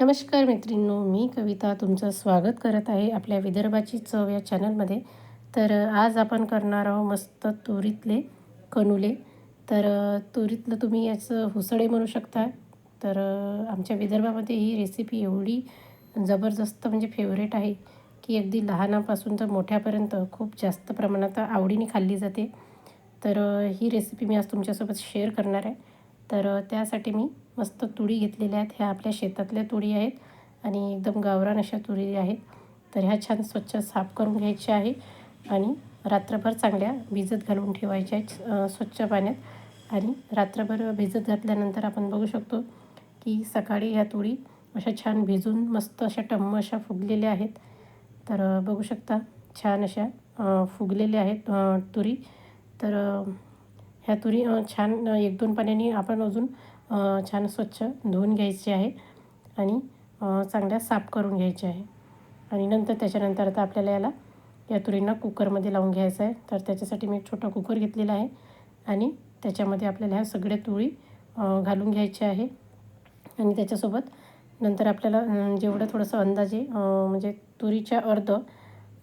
नमस्कार मैत्रिणींनो मी कविता तुमचं स्वागत करत आहे आपल्या विदर्भाची चव या चॅनलमध्ये. तर आज आपण करणार आहोत मस्त तुरीतले कनुले. तर तुरीतलं तुम्ही याचं हुसडे म्हणू शकता. तर आमच्या विदर्भामध्ये ही रेसिपी एवढी जबरदस्त म्हणजे फेवरेट आहे की अगदी लहानापासून तर मोठ्यापर्यंत खूप जास्त प्रमाणात आवडीने खाल्ली जाते. तर ही रेसिपी मी आज तुमच्यासोबत शेअर करणार आहे. तर त्यासाठी मी मस्त तुरी घेतलेल्या आहेत. ह्या आपल्या शेतातल्या तुरी आहेत आणि एकदम गावरान अशा तुरी आहेत. तर ह्या छान स्वच्छ साफ करून घ्यायच्या आहे आणि रात्रभर चांगल्या भिजत घालून ठेवायच्या आहेत स्वच्छ पाण्यात. आणि रात्रभर भिजत घातल्यानंतर आपण बघू शकतो की सकाळी ह्या तुरी अशा छान भिजून मस्त अशा टम्म अशा फुगलेल्या आहेत. तर बघू शकता छान अशा फुगलेल्या आहेत तुरी. तर ह्या तुरी छान एक दोन पाण्याने आपण अजून छान स्वच्छ धुवून घ्यायची आहे आणि चांगल्या साफ करून घ्यायची आहे. आणि नंतर त्याच्यानंतर आता आपल्याला याला या तुरींना कुकरमध्ये लावून घ्यायचं आहे. तर त्याच्यासाठी मी एक छोटा कुकर घेतलेला आहे आणि त्याच्यामध्ये आपल्याला ह्या सगळ्या तुरी घालून घ्यायच्या आहे. आणि त्याच्यासोबत नंतर आपल्याला जेवढं थोडंसं अंदाजे म्हणजे तुरीच्या अर्ध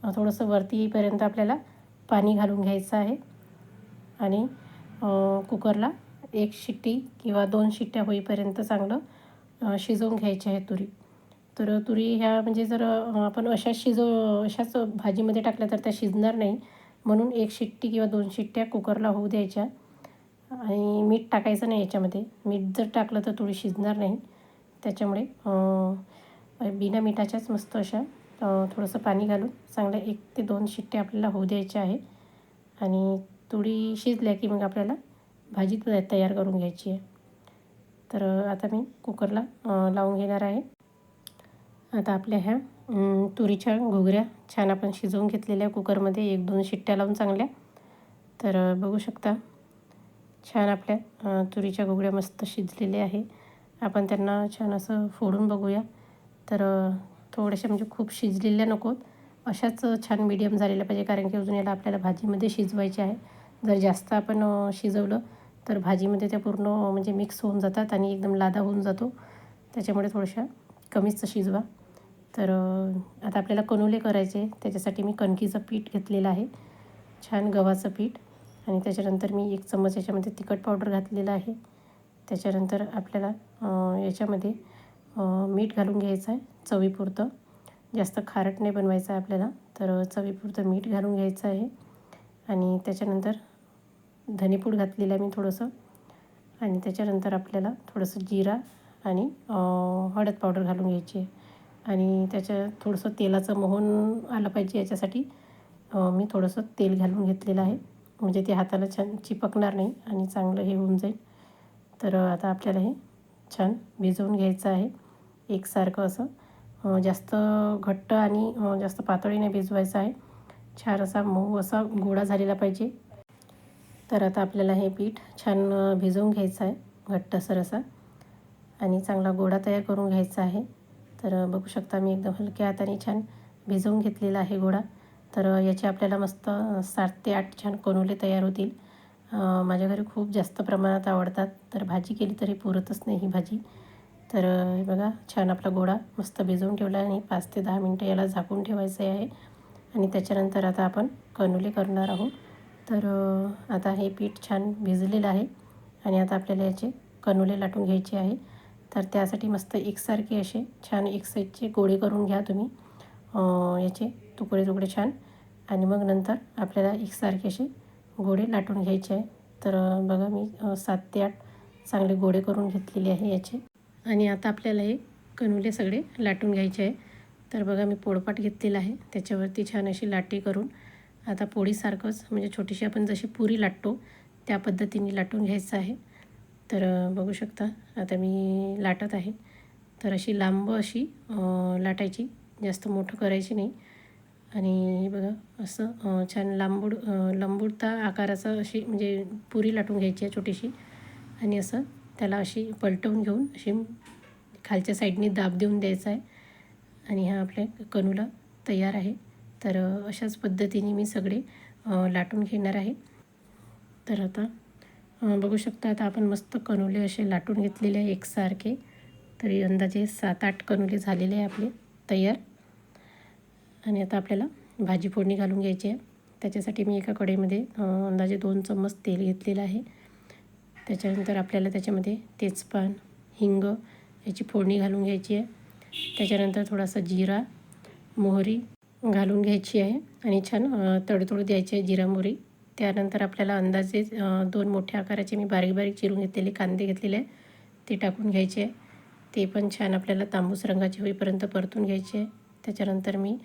थोडंसं वरती येईपर्यंत आपल्याला पाणी घालून घ्यायचं आहे. आणि कुकरला एक शिट्टी किंवा दोन शिट्ट्या होईपर्यंत चांगलं शिजवून घ्यायची आहे तुरी. तर तुरी ह्या म्हणजे जर आपण अशाच शिजव अशाच भाजीमध्ये टाकल्या तर त्या शिजणार नाही. म्हणून एक शिट्टी किंवा दोन शिट्ट्या कुकरला होऊ द्यायच्या. आणि मीठ टाकायचं नाही याच्यामध्ये. मीठ जर टाकलं तर तुरी शिजणार नाही. त्याच्यामुळे बिना मिठाच्याच मस्त अशा थोडंसं पाणी घालून चांगल्या एक ते दोन शिट्ट्या आपल्याला होऊ द्यायच्या आहे. आणि तुरी शिजल्या की मग आपल्याला भाजी तयार करून घ्यायची आहे. तर आता मी कुकरला लावून घेणार आहे. आता आपल्या ह्या तुरीच्या घुगऱ्या छान आपण शिजवून घेतलेल्या कुकरमध्ये एक दोन शिट्ट्या लावून चांगल्या. तर बघू शकता छान आपल्या तुरीच्या घुगड्या मस्त शिजलेल्या आहे. आपण त्यांना छान असं फोडून बघूया. तर थोड्याशा म्हणजे खूप शिजलेल्या नकोत. अशाच छान मीडियम झालेल्या पाहिजे कारण की अजून याला आपल्याला भाजीमध्ये शिजवायचे आहे. जर जास्त आपण शिजवलं तर भाजीमध्ये त्या पूर्ण म्हणजे मिक्स होऊन जातात आणि एकदम लादा होऊन जातो. त्याच्यामुळे थोड्याशा कमीच शिजवा. तर आता आपल्याला कनुले करायचे त्याच्यासाठी मी कणकीचं पीठ घेतलेलं आहे. छान गव्हाचं पीठ. आणि त्याच्यानंतर मी एक चम्मच याच्यामध्ये तिखट पावडर घातलेलं आहे. त्याच्यानंतर आपल्याला याच्यामध्ये मीठ घालून घ्यायचं आहे चवीपुरतं. जास्त खारट नाही बनवायचं आहे आपल्याला. तर चवीपुरतं मीठ घालून घ्यायचं आहे. आणि त्याच्यानंतर धनेपूड घातलेलं आहे मी थोडंसं. आणि त्याच्यानंतर आपल्याला थोडंसं जिरा आणि हळद पावडर घालून घ्यायची आहे. आणि त्याच्या थोडंसं तेलाचं मोहन आलं पाहिजे याच्यासाठी मी थोडंसं तेल घालून घेतलेलं आहे. म्हणजे ते हाताला छान चिपकणार नाही आणि चांगलं हे होऊन जाईल. तर आता आपल्याला हे छान भिजवून घ्यायचं आहे. एकसारखं असं जास्त घट्ट आणि जास्त पातळी नाही भिजवायचं आहे. छान असा मऊ असा गोळा झालेला पाहिजे. तर आता आपल्याला हे पीठ छान भिजवून घ्यायचं आहे घट्टसर असा आणि चांगला गोळा तयार करून घ्यायचा आहे. तर बघू शकता मी एकदम हलक्या हाताने छान भिजवून घेतलेला आहे गोळा तर याचे आपल्याला मस्त सात ते आठ छान कणोले तयार होतील. माझ्या घरी खूप जास्त प्रमाणात आवडतात. तर भाजी केली तरी पुरतच नाही ही भाजी. तर हे बघा छान आपला गोळा मस्त भिजवून ठेवला आणि पाच ते दहा मिनटं याला झाकून ठेवायचं आहे. आणि त्याच्यानंतर आता आपण कणुले करणार आहोत. तर आता हे पीठ छान भिजलेलं आहे आणि आता आपल्याला याचे कनुले लाटून घ्यायचे आहे. तर त्यासाठी मस्त एकसारखे असे छान एक साईजचे गोळे करून घ्या तुम्ही. याचे तुकडे तुकडे छान. आणि मग नंतर आपल्याला एकसारखे असे गोळे लाटून घ्यायचे आहे. तर बघा मी सात ते आठ चांगले गोळे करून घेतलेले आहे याचे. आणि आता आपल्याला हे कनुले सगळे लाटून घ्यायचे आहे. तर बघा मी पोळपाट घेतलेला आहे. त्याच्यावरती छान अशी लाटी करून आता पोळीसारखंच म्हणजे छोटीशी आपण जशी पुरी लाटतो त्या पद्धतीने लाटून घ्यायचं आहे. तर बघू शकता आता मी लाटत आहे. तर अशी लांब अशी लाटायची जास्त मोठं करायची नाही. आणि हे बघा असं छान लांबूड लांबुडता आकाराचं अशी म्हणजे पुरी लाटून घ्यायची आहे छोटीशी. आणि असं त्याला अशी पलटवून घेऊन अशी खालच्या साईडने दाब देऊन द्यायचा आहे. आणि हा आपल्या कणूला तयार आहे. तर अशाच पद्धतीने मी सगळे लाटून घेणार आहे. तर आता बघू शकता आता आपण मस्त कणुले असे लाटून घेतलेले आहे एकसारखे. तरी अंदाजे सात आठ कनुले झालेले आहे आपले तयार. आणि आता आपल्याला भाजी फोडणी घालून घ्यायची आहे. त्याच्यासाठी मी एका कडेमध्ये अंदाजे दोन चम्मच तेल घेतलेलं आहे. त्याच्यानंतर आपल्याला त्याच्यामध्ये तेजपान हिंग याची फोडणी घालून घ्यायची आहे. त्याच्यानंतर थोडासा जिरा मोहरी घालून घ्यायची आहे. आणि छान अ, द्यायची आहे जिरा मोहरी त्यानंतर आपल्याला अंदाजे दोन मोठ्या आकाराचे मी बारीक बारीक चिरून घेतलेले कांदे घेतलेले आहे ते टाकून घ्यायचे आहे. ते पण छान आपल्याला तांबूस रंगाचे होईपर्यंत परतून घ्यायचे आहे. त्याच्यानंतर मी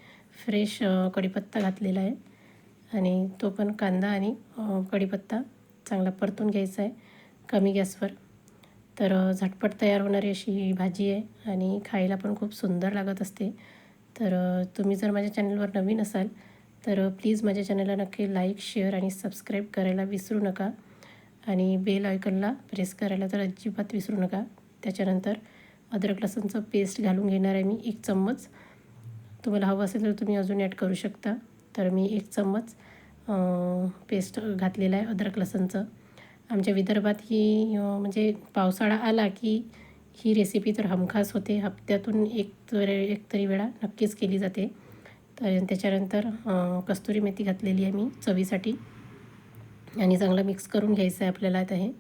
फ्रेश कढीपत्ता घातलेला आहे. आणि तो पण कांदा आणि कढीपत्ता चांगला परतून घ्यायचा आहे. कमी गॅसवर. तर झटपट तयार होणारी अशी ही भाजी आहे. आणि खायला पण खूप सुंदर लागत असते. तर तुम्ही जर माझ्या चॅनलवर नवीन असाल तर प्लीज माझ्या चॅनलला नक्की लाईक शेअर आणि सबस्क्राईब करायला विसरू नका. आणि बेल आयकनला प्रेस करायला तर अजिबात विसरू नका. त्याच्यानंतर अद्रक लसूणचं पेस्ट घालून घेणार आहे मी एक चम्मच. तुम्हाला हवं असेल तर तुम्ही अजून ॲड करू शकता. तर मी एक चम्मच पेस्ट घातलेला आहे अद्रक लसणचं. आमच्या विदर्भात ही म्हणजे पावसाळा आला की ही रेसिपी तर हमखास होते. हप्त्यातून एक तर एक तरी वेळा नक्कीच केली जाते. तर त्याच्यानंतर कस्तुरी मेथी घातलेली आहे मी चवीसाठी. आणि चांगला मिक्स करून घ्यायचं आहे आपल्याला आता हे.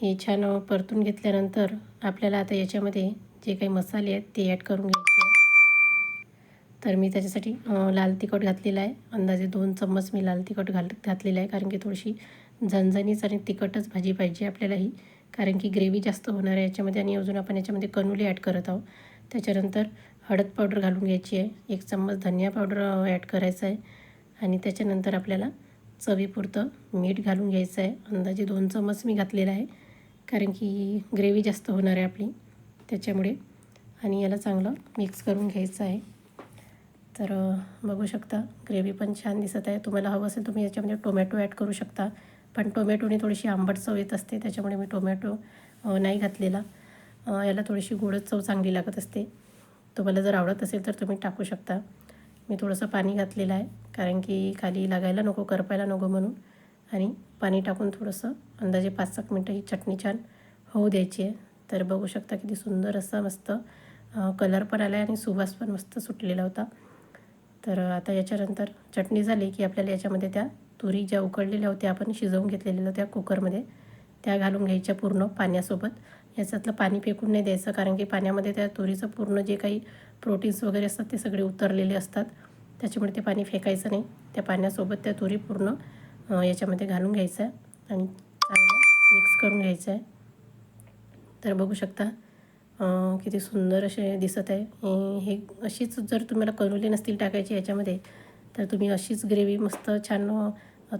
हे छान परतून घेतल्यानंतर आपल्याला आता याच्यामध्ये जे काही मसाले आहेत ते ॲड करून घ्यायचे तर मी त्याच्यासाठी लाल तिखट घातलेलं आहे. अंदाजे दोन चम्मच मी लाल तिखट घाल घातलेलं आहे. कारण की थोडीशी झणझणीच आणि तिखटच भाजी पाहिजे आपल्याला ही. कारण की ग्रेव्ही जास्त होणार आहे याच्यामध्ये आणि अजून आपण याच्यामध्ये कनुले ॲड करत आहोत. त्याच्यानंतर हळद पावडर घालून घ्यायची आहे. एक चम्मच धनिया पावडर ॲड करायचं आहे. आणि त्याच्यानंतर आपल्याला चवीपुरतं मीठ घालून घ्यायचं आहे. अंदाजे दोन चम्मच मी घातलेलं आहे कारण की ग्रेव्ही जास्त होणार आहे आपली. त्याच्यामुळे आणि याला चांगलं मिक्स करून घ्यायचं आहे. तर बघू शकता ग्रेव्ही पण छान दिसत आहे. तुम्हाला हवं असेल तुम्ही याच्यामध्ये टोमॅटो ॲड करू शकता. पण टोमॅटोने थोडीशी आंबट चव येत असते त्याच्यामुळे मी टोमॅटो नाही घातलेला. याला थोडीशी गोडच चव चांगली लागत असते. तुम्हाला जर आवडत असेल तर तुम्ही टाकू शकता. मी थोडंसं पाणी घातलेलं आहे कारण की खाली लागायला नको करपायला नको म्हणून. आणि पाणी टाकून थोडंसं अंदाजे पाच सात मिनटं ही चटणी छान होऊ द्यायची आहे. तर बघू शकता किती सुंदर असं मस्त कलर पण आला आहे आणि सुवास पण मस्त सुटलेला होता. तर आता याच्यानंतर चटणी झाली की आपल्याला याच्यामध्ये त्या तुरी ज्या उकडलेल्या होत्या आपण शिजवून घेतलेल्या होत्या कुकरमध्ये त्या घालून घ्यायच्या पूर्ण पाण्यासोबत. याच्यातलं पाणी फेकून नाही द्यायचं कारण की पाण्यामध्ये त्या तुरीचं पूर्ण जे काही प्रोटीन्स वगैरे असतात ते सगळे उतरलेले असतात. त्याच्यामुळे ते पाणी फेकायचं नाही. त्या पाण्यासोबत त्या तुरी पूर्ण याच्यामध्ये घालून घ्यायचं आहे आणि चांगलं मिक्स करून घ्यायचं. आहे तर बघू शकता किती सुंदर असे दिसत आहे. हे अशीच जर तुम्हाला कनुले नसतील टाकायची याच्यामध्ये तर तुम्ही अशीच ग्रेव्ही मस्त छान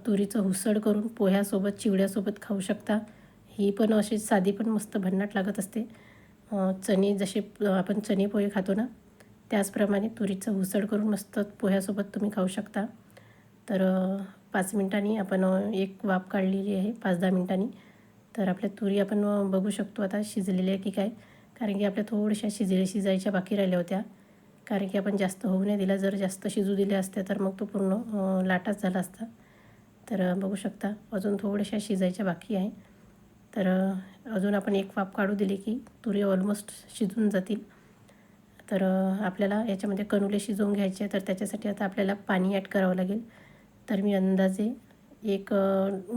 तुरीचं हुसड करून पोह्यासोबत चिवड्यासोबत खाऊ शकता. ही पण अशी साधी पण मस्त भन्नाट लागत असते. चणे जसे आपण चणे पोहे खातो ना त्याचप्रमाणे तुरीचं हुसड करून मस्त पोह्यासोबत तुम्ही खाऊ शकता. तर पाच मिनिटांनी आपण एक वाफ काढलेली आहे पाच दहा मिनिटांनी. तर आपल्या तुरी आपण बघू शकतो आता शिजलेल्या की काय. कारण की आपल्या थोड्याशा शिजले शिजायच्या बाकी राहिल्या होत्या. कारण की आपण जास्त होऊ नाही दिला. जर जास्त शिजू दिल्या असत्या तर मग तो पूर्ण लाटाच झाला असता. तर बघू शकता अजून थोड्याशा शिजायच्या बाकी आहे. तर अजून आपण एक वाफ काढू दिली की तुरी ऑलमोस्ट शिजून जातील. तर आपल्याला याच्यामध्ये कनुले शिजवून घ्यायचे तर त्याच्यासाठी आता आपल्याला पाणी ॲड करावं लागेल. तर मी अंदाजे एक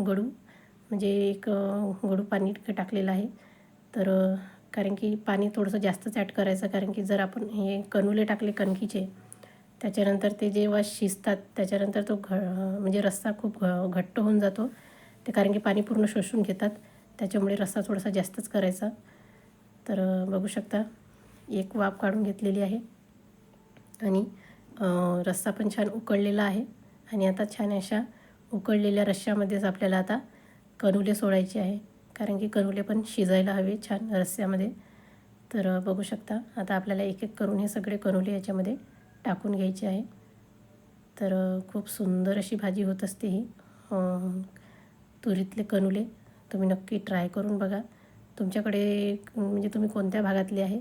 गडू म्हणजे एक गडू पाणी टाकलेलं आहे. तर कारण की पाणी थोडंसं जास्तच ॲड करायचं कारण की जर आपण हे कनुले टाकले कणकीचे त्याच्यानंतर ते जेव्हा शिजतात त्याच्यानंतर तो घ म्हणजे रस्सा खूप घ घट्ट होऊन जातो. ते कारण की पाणी पूर्ण शोषून घेतात. त्याच्यामुळे रस्सा थोडासा जास्तच करायचा. तर बघू शकता एक वाफ काढून घेतलेली आहे. आणि रस्सा पण छान उकळलेला आहे. आणि आता छान अशा उकळलेल्या रश्श्यामध्येच आपल्याला आता कनुले सोडायचे आहे. कारण की कनुले पण शिजायला हवे छान रस्स्यामध्ये. तर बघू शकता आता आपल्याला एक एक करून हे सगळे कनुले याच्यामध्ये टाकून घ्यायची आहे. तर खूप सुंदर अशी भाजी होत असते ही. तुरीतले कनुले तुम्ही नक्की ट्राय करून बघा. तुमच्याकडे म्हणजे तुम्ही कोणत्या भागातले आहे?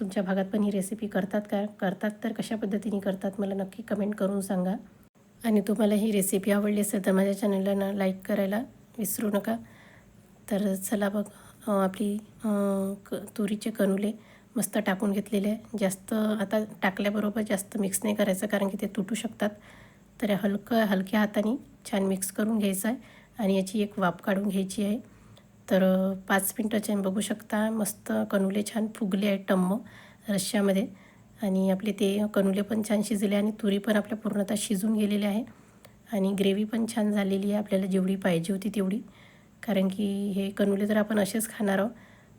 तुमच्या भागात पण ही रेसिपी करतात का? करतात तर कशा पद्धतीने करतात मला नक्की कमेंट करून सांगा. आणि तुम्हाला ही रेसिपी आवडली असेल तर माझ्या चॅनलला ना लाईक करायला विसरू नका. तर चला बघ आपली क तुरीचे कणुले मस्त टाकून घेतलेले आहे. जास्त आता टाकल्याबरोबर जास्त मिक्स नाही करायचं कारण की ते तुटू शकतात. तर हलकं हलक्या हाताने छान मिक्स करून घ्यायचं आहे आणि याची एक वाफ काढून घ्यायची आहे. तर पाच मिनटाचे बघू शकता मस्त कणुले छान फुगले आहेत टम्म रश्श्यामध्ये. आणि आपले ते कणुले पण छान शिजले आणि तुरी पण आपल्या पूर्णतः शिजून गेलेली आहे. आणि ग्रेव्ही पण छान झालेली आहे. आपल्याला जेवढी पाहिजे होती तेवढी. कारण की हे कणुले तर आपण असेच खाणार आहोत.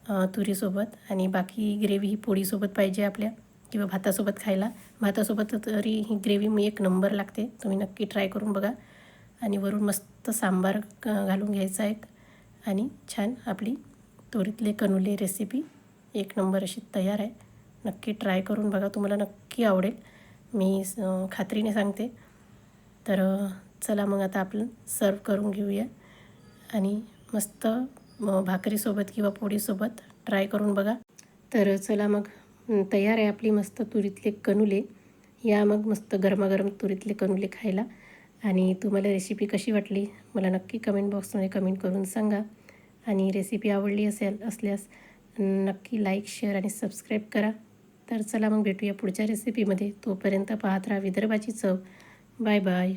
तुरीसोबत आणि बाकी ग्रेव्ही ही पोळीसोबत पाहिजे आपल्या किंवा भातासोबत खायला. भातासोबत तरी ही ग्रेव्ही मी एक नंबर लागते. तुम्ही नक्की ट्राय करून बघा. आणि वरून मस्त सांबार घालून घ्यायचा एक. आणि छान आपली तोरीतले कनुले रेसिपी एक नंबर अशी तयार आहे. नक्की ट्राय करून बघा. तुम्हाला नक्की आवडेल. मी स- खात्रीने सांगते. तर चला मग आता आपण सर्व करून घेऊया. आणि मस्त मग भाकरीसोबत किंवा पोळीसोबत ट्राय करून बघा. तर चला मग तयार आहे आपली मस्त तुरीतले कणुले या मग मस्त गरमागरम तुरीतले कणुले खायला. आणि तुम्हाला रेसिपी कशी वाटली मला नक्की कमेंट बॉक्समध्ये कमेंट करून सांगा. आणि रेसिपी आवडली असेल असल्यास नक्की लाईक शेअर आणि सबस्क्राईब करा. तर चला मग भेटूया पुढच्या रेसिपीमध्ये तोपर्यंत पाहत राहा विदर्भाची चव. Bye bye